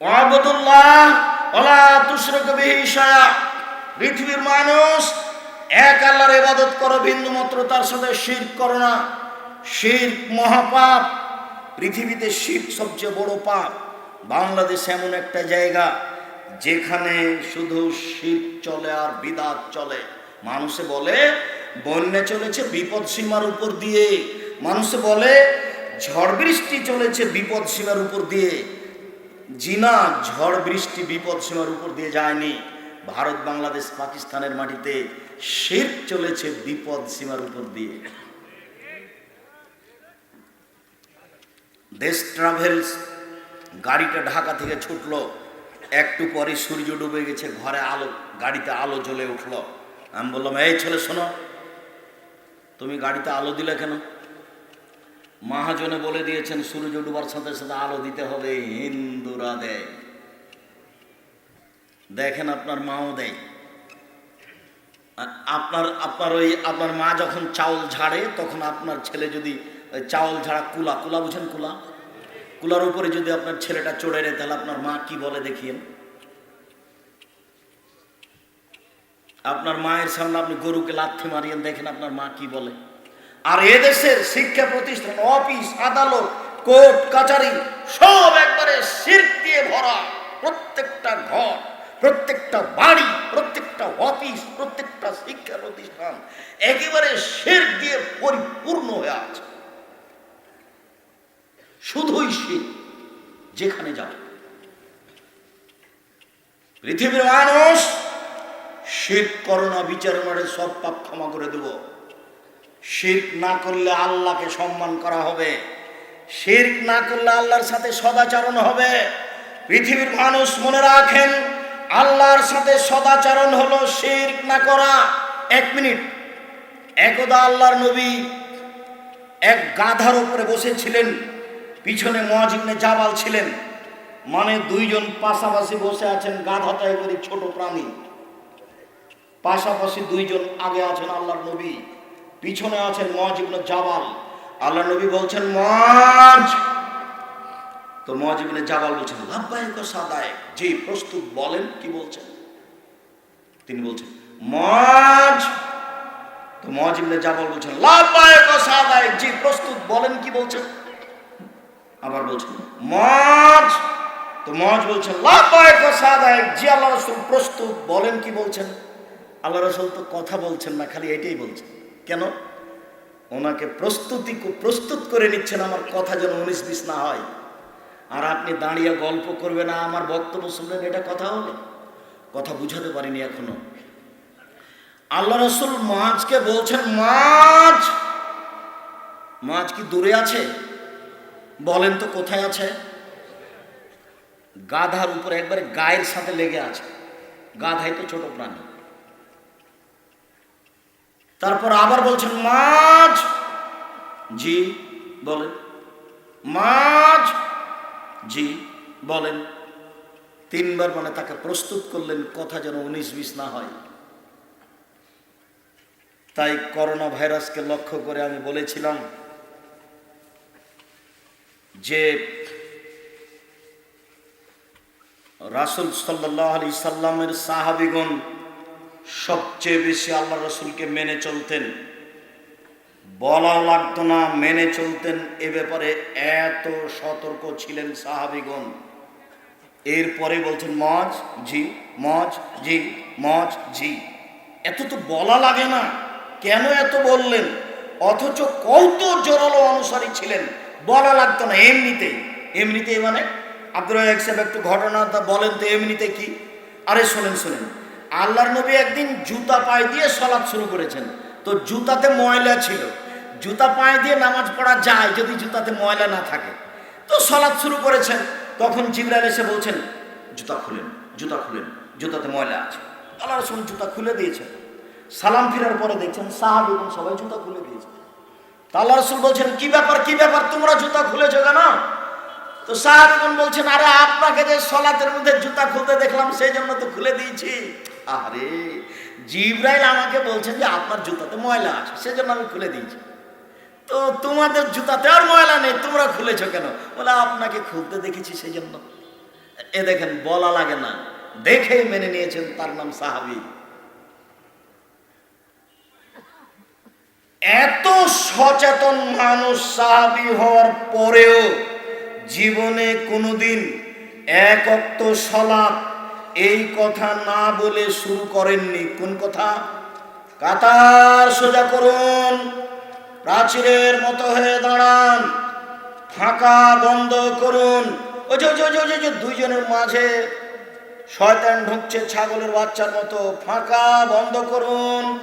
ওয়াবুদুল্লাহ OLA তুশরিক বিহি শায়া। পৃথিবীর মানুষ এক আল্লাহর ইবাদত করো, বিন্দু মাত্র তার সাথে শিরক করো না। শিরক মহাপাপ, পৃথিবীতে শিরক সবচেয়ে বড় পাপ। বাংলাদেশ এমন একটা জায়গা যেখানে শুধু শিরক চলে আর বিদাত চলে। মানুষে বলে, বন্যা চলেছে বিপদ সীমার উপর দিয়ে। মানুষে বলে, ঝড় বৃষ্টি চলেছে বিপদ সীমার উপর দিয়ে। জিনা, ঝড়, বৃষ্টি, বিপদ সীমার উপর দিয়ে যায়নি। ভারত, বাংলাদেশ, পাকিস্তানের মাটিতে শের চলেছে বিপদ সীমার উপর দিয়ে। দেশ ট্রাভেলস গাড়িটা ঢাকা থেকে ছুটলো। একটু পরে সূর্য ডুবে গেছে, ঘরে আলো, গাড়িতে আলো জ্বলে উঠল। আমি বললাম, এই ছেলে, শোনো, তুমি গাড়িতে আলো দিলে কেন? মহাজনে বলে দিয়েছেন, সূর্য ডুবার সাথে সাথে আলো দিতে হবে, হিন্দুরা দেয়। দেখেন আপনার মাও দেয়। আপনার আপনার ওই, আপনার মা যখন চাউল ঝাড়ে, তখন আপনার ছেলে যদি চাউল ঝাড়া কুলা কুলা বুঝেন কুলা? কুলার উপরে যদি আপনার ছেলেটা চড়ে নেয়, তাহলে আপনার মা কি বলে দেখিয়েন আপনার মায়ের সামনে আপনি গরুকে লাথি মারিয়েন দেখেন, আপনার মা কি বলে? আর এদেশের শিক্ষা প্রতিষ্ঠান, অফিস, আদালত, কোর্ট, কাচারি, সব একবারে শির্ক দিয়ে ভরা। প্রত্যেকটা ঘর, প্রত্যেকটা বাড়ি, প্রত্যেকটা অফিস, প্রত্যেকটা শিক্ষা প্রতিষ্ঠান একেবারে শির্ক দিয়ে পরিপূর্ণ হয়ে আছে। শুধুই শির যেখানে যাবে। পৃথিবীর মানুষ শির করোনা বিচার মারে সব পাপ ক্ষমা করে দেব। শির্ক না করলে আল্লাহকে সম্মান করা হবে। শির্ক না করলে আল্লাহর সাথে সদাচরণ হবে। পৃথিবীর মানুষ মনে রাখেন, আল্লাহর সাথে সদাচরণ হলো শির্ক না করা। এক মিনিট। একদা আল্লাহর নবী এক গাধার উপরে বসেছিলেন, পিছনে মহাজিবনে জাবাল ছিলেন। মানে দুইজন পাশাপাশি বসে আছেন গাধাটা এবারে ছোট প্রাণী। পাশাপাশি দুইজন আগে আছেন আল্লাহর নবী। পিছনে আছেন মজ ইবনে জাবাল। আল্লাহ নবী বলছেন মজ তো মজ ইবনে জাবাল বলছেন, লাব্বাইক সাদায়। জি প্রস্তুত বলেন, কি বলছেন? তিনি বলছেন মজ তো মজ ইবনে জাবাল বলছেন, লাব্বাইক সাদায়। জি প্রস্তুত বলেন, কি বলছেন? আবার বলছেন মজ তো মজ বলছেন, লাব্বাইক সাদায়। জি আল্লাহ রাসূল প্রস্তুত বলেন, কি বলছেন? আল্লাহ রসুল তো কথা বলছেন না, খালি এটাই বলছেন। কেন? ওনাকে প্রস্তুতি প্রস্তুত করে নিচ্ছেন আমার কথা যেন উনিশ বিশ না হয়। আর আপনি দাঁড়িয়ে গল্প করবে না আমার বক্তব্য শুনলেন এটা কথা হলো কথা বুঝাতে পারিনি এখনও। আল্লাহ রসুল মাছকে বলছেন, মাছ মাছ কি দূরে আছে? বলেন তো কোথায় আছে? গাধার উপরে একবারে গায়ের সাথে লেগে আছে। গাধাই তো ছোট প্রাণী। তারপর আবার বলছেন, মাছ। জি, বলেন। মাছ? জি, বলেন। তিনবার মানে তাকে প্রস্তুত করলেন, কথা যেন উনিশ বিশ না হয়। তাই করোনা ভাইরাসকে লক্ষ্য করে আমি বলেছিলাম যে, রাসুল সাল্লাহ আলি সাল্লামের সাহাবিগণ সবচেয়ে বেশি আল্লাহ রসুলকে মেনে চলতেন। বলা লাগতো না মেনে চলতেন এ ব্যাপারে এত সতর্ক ছিলেন সাহাবিগণ। এরপরে বলছেন, মজ জি মজ জি মজ জি এত তো বলা লাগে না, কেন এত বললেন? অথচ কত জোরালো অনুসারী ছিলেন, বলা লাগতো না এমনিতেই। এমনিতেই মানে আব্দুল সাহেব একটু ঘটনাটা বলেন তো, এমনিতে কি? আরে শোনেন শোনেন। আল্লাহর নবী একদিন জুতা পায়ে দিয়ে সলাৎ শুরু করেছেন। তো জুতাতে ময়লা ছিল। জুতা পায়ে দিয়ে নামাজ পড়া যায় যদি জুতাতে ময়লা না থাকে। তো সলাৎ শুরু করেছেন। তখন জিবরাইল এসে বলছেন, জুতা খুলেন জুতা খুলেন, জুতাতে ময়লা আছে। আল্লাহ রসুল জুতা খুলে দিয়েছেন। সালাম ফিরার পরে দেখছেন সাহাবিগণ সবাই জুতা খুলে দিয়েছে। আল্লাহ রসুল বলছেন, কি ব্যাপার কি ব্যাপার? তোমরা জুতা খুলেছো কেন? তো সাহাবিগণ বলছেন, আরে আপনাকে যে সলাতের মধ্যে জুতা খুলতে দেখলাম, সেই জন্য তো খুলে দিয়েছি। আরে জিব্রাইল আমাকে বলছেন যে, আপনার জুতাতে ময়লা আছে সেজন্য আমি খুলে দিয়েছি। তো তোমাদের জুতাতে আর ময়লা নেই, তোমরা খুলেছো কেন? বলে, আপনাকে খুলতে দেখেছি সেই জন্য। এ দেখেন, বলা লাগে না, দেখেই মেনে নিয়েছেন তার নাম সাহাবি। এত সচেতন মানুষ সাহাবি হওয়ার পরেও জীবনে কোনোদিন এক অক্ত সলাপ এই কথা না বলে শুরু করেননি। কোন কথা? কাতার সোজা করুন, প্রাচীরের মতো হয়ে দাঁড়ান, ফাঁকা বন্ধ করুন। যে, দুইজনের মাঝে শয়তান ঢুকছে ছাগলের বাচ্চার মতো। ফাঁকা বন্ধ করুন,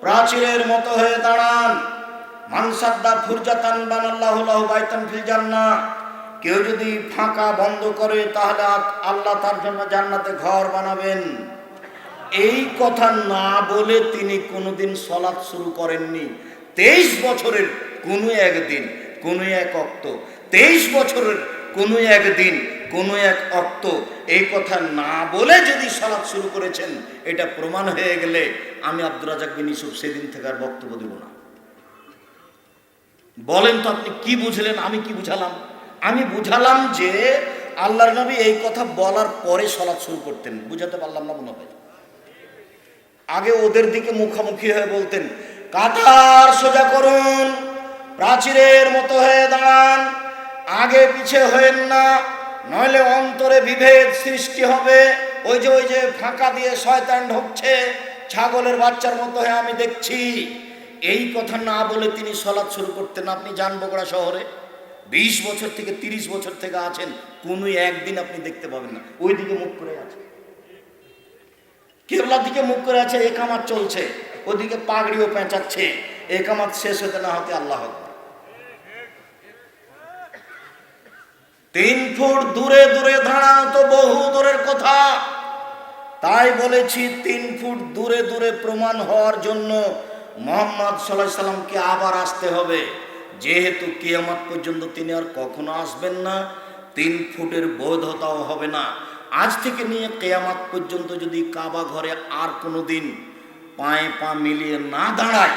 প্রাচীরের মতো হয়ে দাঁড়ান। মানসাদ্দা ফুরজাতান বানাল্লাহু লাহু বাইতান ফিল জান্নাহ। কেউ যদি ফাঁকা বন্ধ করে, তাহলে আল্লাহ তার জন্য জান্নাতে ঘর বানাবেন। এই কথা না বলে তিনি কোনোদিন সলাৎ শুরু করেননি। তেইশ বছরের কোনো একদিন কোনো এক অক্ত। তেইশ বছরের কোনো একদিন কোনো এক অক্ত। এই কথা না বলে যদি সলাৎ শুরু করেছেন, এটা প্রমাণ হয়ে গেলে আমি আব্দুর রাজাক বিন ইউসুফ সেদিন থেকে আর বক্তব্য দেব না। বলেন তো আপনি কি বুঝলেন, আমি কি বুঝালাম? আমি বুঝালাম যে আল্লাহর নবী এই কথা বলার পরে সলাৎ শুরু করতেন। বুঝাতে পারলাম না মনে হয়। আগে ওদের দিকে মুখামুখি হয়ে বলতেন, কাতার সোজা করুন, প্রাচীরের মতো হয়ে দাঁড়ান, আগে পিছে হয়েন না, নইলে অন্তরে বিভেদ সৃষ্টি হবে। ওই যে ওই যে ফাঁকা দিয়ে শয়তান ঢুকছে, ছাগলের বাচ্চার মতো হয়ে আমি দেখছি। এই কথা না বলে তিনি সলাৎ শুরু করতেন। আপনি যান বগুড়া শহরে। বিশ বছর থেকে তিরিশ বছর থেকে আছেন কোনো একদিন আপনি দেখতে পাবেন না। ওই দিকে মুখ করে আছে। কেবলার দিকে মুখ করে আছে একামাত চলছে। ওদিকে পাগড়িও পেঁচাচ্ছে। একামাত শেষ হতে না হতে আল্লাহ তিন ফুট দূরে দূরে দাঁড়াও তো বহু দূরের কথা। তাই বলেছি তিন ফুট দূরে দূরে প্রমাণ হওয়ার জন্য মোহাম্মদ সাল্লাহ সাল্লামকে আবার আসতে হবে। যেহেতু কিয়ামত পর্যন্ত তিনি আর কখনো আসবেন না, তিন ফুটের বৈধতাও হবে না। আজ থেকে নিয়ে কেয়ামাত পর্যন্ত যদি কাবা ঘরে আর কোনো দিন পায়ে পা মিলিয়ে না দাঁড়ায়,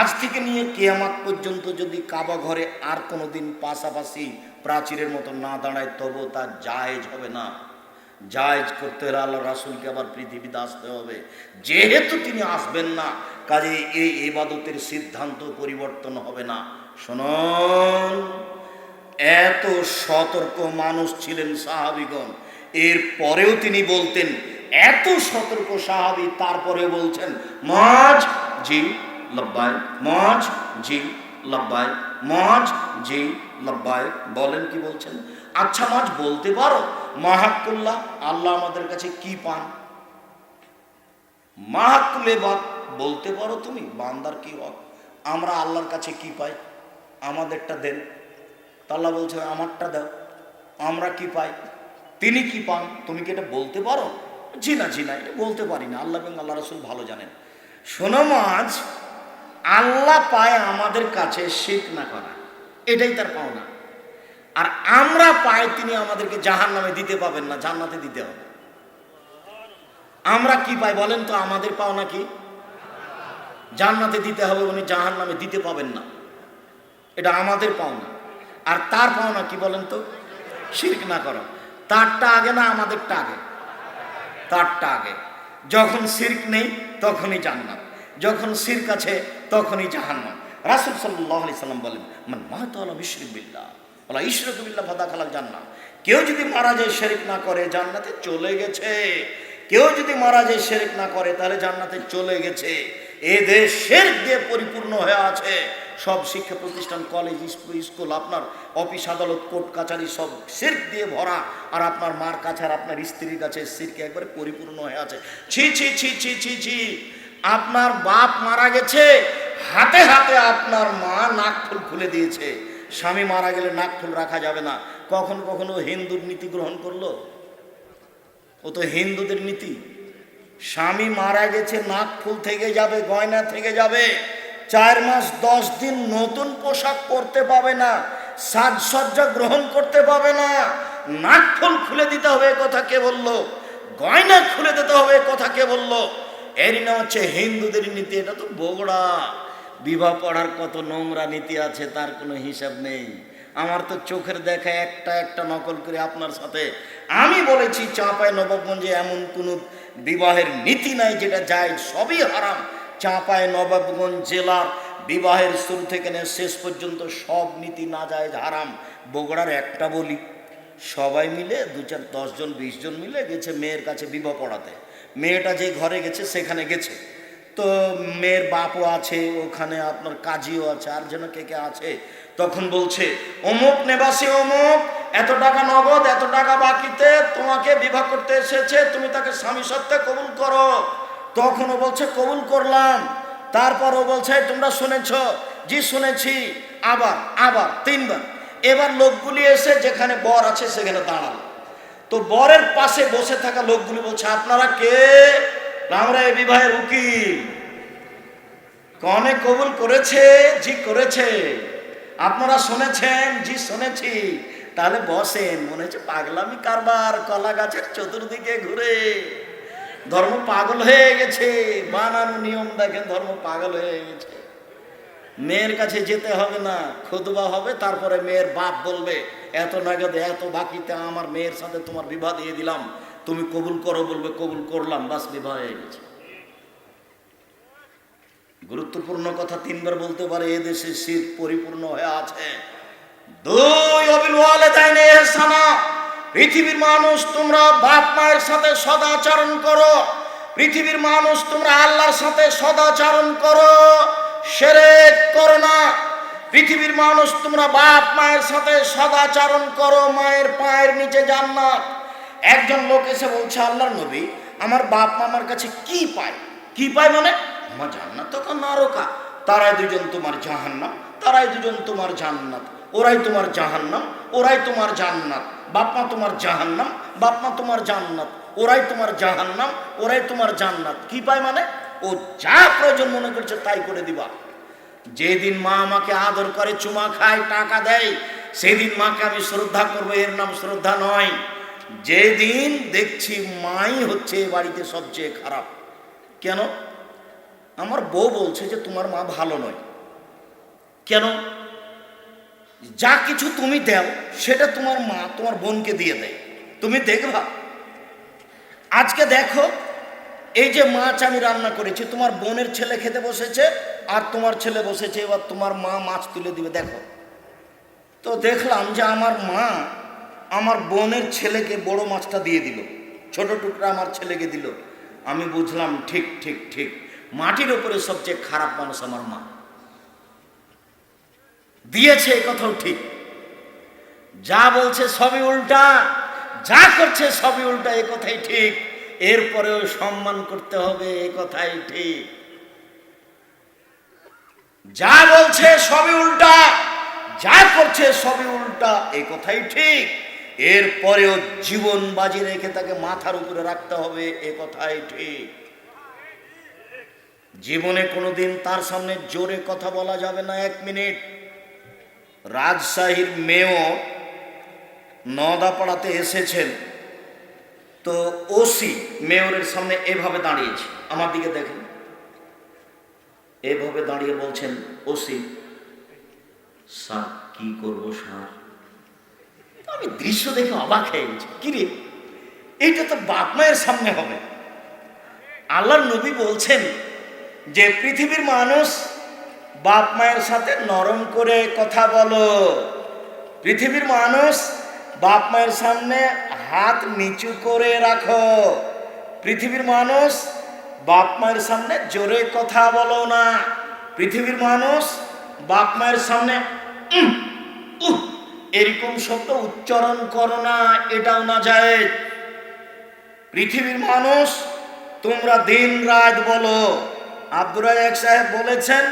আজ থেকে নিয়ে কেয়ামাত পর্যন্ত যদি কাবা ঘরে আর কোনো দিন পাশাপাশি প্রাচীরের মতো না দাঁড়ায় তবু তা জায়েজ হবে না। জায়েজ করতে হলে আল্লাহ রাসুলকে আবার পৃথিবীতে আসতে হবে। যেহেতু তিনি আসবেন না কাজে এই ইবাদতের সিদ্ধান্ত পরিবর্তন হবে না। শুনুন, এত সতর্ক মানুষ ছিলেন সাহাবিগণ। এর পরেও তিনি বলতেন, এত সতর্ক সাহাবি তারপরে বলছেন মাছ জি লব্বাই মাছ জি লব্বাই মাছ জি লব্বাই বলেন কি বলছেন? আচ্ছা মাছ বলতে পারো? মাহাকুল্লাহ আল্লাহ আমাদের কাছে কি পান? মাহাকুলে বাদ বলতে পারো তুমি? বান্দার কি হক? আমরা আল্লাহর কাছে কি পাই? আমাদেরটা দেন। তা আল্লাহ বলছে, আমারটা দাও। আমরা কি পাই? তিনি কি পান? তুমি কি এটা বলতে পারো? জি না জি না, এটা বলতে পারি না। আল্লাহ আল্লাহ রসুল ভালো জানেন। শোনো মাছ, আল্লাহ পায় আমাদের কাছে শিখ না করা। এটাই তার পাওনা। আর আমরা পাই তিনি আমাদেরকে জাহান নামে দিতে পাবেন না, জান্নাতে দিতে হবে। আমরা কি পাই বলেন তো, আমাদের পাওনা কি জান্নাতে দিতে হবে উনি জাহান নামে দিতে পাবেন না। এটা আমাদের পাওনা আর তার পাওনা কি বলেন তো? শিরক না করো। তারটা আগে না, আমাদেরটা আগে? তারটা আগে। যখন সিরক নেই, তখনই জান্নাত। যখন সিরক আছে, তখনই জাহান্নাম। রাসুল সাল্লাহ আলি সাল্লাম বলেন, মান মাহতালা বিশরিক বিল্লাহ। বলা ইশরক বিল্লাহ ফাদা খালাল জান্নাত। কেউ যদি মারা যায় শেরিক না করে, জান্নাতে চলে গেছে। কেউ যদি মারা যায় শেরিক না করে, তাহলে জান্নাতে চলে গেছে। এ দেশ শেরিক দিয়ে পরিপূর্ণ হয়ে আছে। সব শিক্ষা প্রতিষ্ঠান, কলেজ, স্কুল স্কুল, আপনার অফিস, আদালত, কোর্ট কাছারি সব সির্ক দিয়ে ভরা। আর আপনার মার কাছে আর আপনার স্ত্রীর কাছে সিরকে একবারে পরিপূর্ণ হয়ে আছে। ছি ছি ছি ছি ছি ছি। আপনার বাপ মারা গেছে। হাতে হাতে আপনার মা নাক ফুল খুলে দিয়েছে। স্বামী মারা গেলে নাক ফুল রাখা যাবে না। কখনো কখনো হিন্দুর নীতি গ্রহণ করল। ও তো হিন্দুদের নীতি। স্বামী মারা গেছে, নাক ফুল থেকে যাবে, গয়না থেকে যাবে। চার মাস, দশ দিন নতুন পোশাক পরতে পাবে না, সাজসজ্জা গ্রহণ করতে পাবে না। নাক ফুল খুলে দিতে হবে কথা কে বলল? গয়না খুলে দিতে হবে কথা কে বলল? এরই না হচ্ছে হিন্দুদের নীতি, এটা তো বগড়া। বিবাহ পড়ার কত নোংরা নীতি আছে তার কোনো হিসাব নেই। আমার তো চোখের দেখা একটা একটা নকল করে আপনার সাথে আমি বলেছি চাঁপায় নবাবগঞ্জে এমন কোনো বিবাহের নীতি নাই যেটা যায় সবই হারাম। চাঁপায় নবাবগঞ্জ জেলার বিবাহের শুরু থেকে নিয়ে শেষ পর্যন্ত সব নীতি না যায় হারাম। বগুড়ার একটা বলি, সবাই মিলে দু চার দশজন বিশ জন মিলে গেছে মেয়ের কাছে বিবাহ পড়াতে। মেয়েটা যে ঘরে গেছে, সেখানে গেছে। তো মেয়ের বাপও আছে, ওখানে আপনার কাজীও আছে, আর যেন কে কে আছে, তখন বলছে, অমুক নেবাসী, অমুক, এত টাকা নগদ, এত টাকা বাকিতে তোমাকে বিবাহ করতে এসেছে, তুমি তাকে স্বামী সত্ত্বে কবুল করো। তখন ও বলছে, কবুল করলাম। তারপর ও বলছে তোমরা শুনেছ? জি, শুনেছি। আবার আবার, তিনবার। এবার লোকগুলি এসে যেখানে বর আছে সেখানে দাঁড়াল। তো বরের পাশে বসে থাকা লোকগুলি বলছে, আপনারা কে? আমরা এই বিবাহের উকিল। কনে কবুল করেছে, জি করেছে। আপনারা শুনেছেন, জি শুনেছি। তাহলে বসেন, মনে হচ্ছে পাগলামি কারবার, কলা গাছের চতুর্দিকে ঘুরে। ধর্ম পাগল হয়ে গেছে, বানানো নিয়ম দেখেন, ধর্ম পাগল হয়ে গেছে। মেয়ের কাছে যেতে হবে না খুদবা হবে, তারপরে মেয়ের বাপ বলবে এত নাগাদে, এত বাকিতে আমার মেয়ের সাথে তোমার বিবাহ দিয়ে দিলাম। তুমি কবুল করো বলবে, কবুল করলাম, বাস বিবাহ হয়ে গেছে। গুরুত্বপূর্ণ কথা তিনবার বলতে পারে এ দেশে শীত পরিপূর্ণ হয়ে আছে। পৃথিবীর মানুষ তোমরা বাপ মায়ের সাথে সদাচরণ করো। পৃথিবীর মানুষ তোমরা আল্লাহর সাথে সদাচরণ করো। সেরে করো না। পৃথিবীর মানুষ, তোমরা বাপ মায়ের সাথে সদাচরণ করো, মায়ের পায়ের নিচে জান্নাত। একজন লোক এসে বলছে, আল্লাহর নবী, আমার বাপ মা আমার কাছে কি পায়? কি পায় মানে? আমার জান্নাত তখন নারকা। তারাই দুজন তোমার জাহান্নাম, তারাই দুজন তোমার জান্নাত। ওরাই তোমার জাহান্নাম, ওরাই তোমার জান্নাত। বাপমা তোমার জাহান্নাম বাপমা তোমার জান্নাত। ওরাই তোমার জাহান্নাম, ওরাই তোমার জান্নাত। কি পায় মানে? ও যা প্রয়োজন মনে করছে তাই করে দিবা। যেদিন মা আমাকে আদর করে, চুমা খায়, টাকা দেয়, সেদিন মাকে আমি শ্রদ্ধা করব, এর নাম শ্রদ্ধা নয়। যেদিন দেখছি মাই হচ্ছে বাড়িতে সবচেয়ে খারাপ। কেন? আমার বউ বলছে যে তোমার মা ভালো নয়। কেন? যা কিছু তুমি দেও, সেটা তোমার মা তোমার বোনকে দিয়ে দেয়। তুমি দেখবা? আজকে দেখো এই যে মাছ আমি রান্না করেছি, তোমার বোনের ছেলে খেতে বসেছে, আর তোমার ছেলে বসেছে, এবার তোমার মা মাছ তুলে দিবে, দেখো। তো দেখলাম যে আমার মা আমার বোনের ছেলেকে বড় মাছটা দিয়ে দিল, ছোট টুকরা আমার ছেলেকে দিল। আমি বুঝলাম, ঠিক ঠিক ঠিক, মাটির উপরে সবচেয়ে খারাপ মানুষ আমার মা। দিয়েছে এ কথাও ঠিক। যা বলছে সবই উল্টা, যা করছে সবই উল্টা, এ কথাই ঠিক। এরপরেও সম্মান করতে হবে, এ কথাই ঠিক। যা বলছে সবই উল্টা, যা করছে সবই উল্টা, এ কথাই ঠিক। এরপরেও জীবন বাজি রেখে তাকে মাথার উপরে রাখতে হবে, এ কথাই ঠিক। জীবনে কোনোদিন তার সামনে জোরে কথা বলা যাবে না, এক মিনিট। রাজশাহীর মেয়র নদাপাড়াতে এসেছেন। তো ওসি মেয়রের সামনে এভাবে দাঁড়িয়েছে। আমার দিকে দেখেন। এভাবে দাঁড়িয়ে বলছেন ওসি স্যার, কি করব, স্যার? আমি দৃশ্য দেখে অবাক হয়ে গেছি। কিরে এইটা তো বাপ মায়ের সামনে হবে। আল্লাহর নবী বলছেন যে, পৃথিবীর মানুষ বাপ মায়ের সাথে নরম করে কথা বলো। পৃথিবীর মানুষ বাপ মায়ের সামনে হাত নিচু করে রাখো। পৃথিবীর মানুষ বাপ মায়ের সামনে জোরে কথা বলো না। পৃথিবীর মানুষ বাপ মায়ের সামনে এরকম শব্দ উচ্চারণ করো না, এটাও না যায় পৃথিবীর মানুষ, তোমরা দিন রাত বলো। আব্দুর সাহেব বলেছেন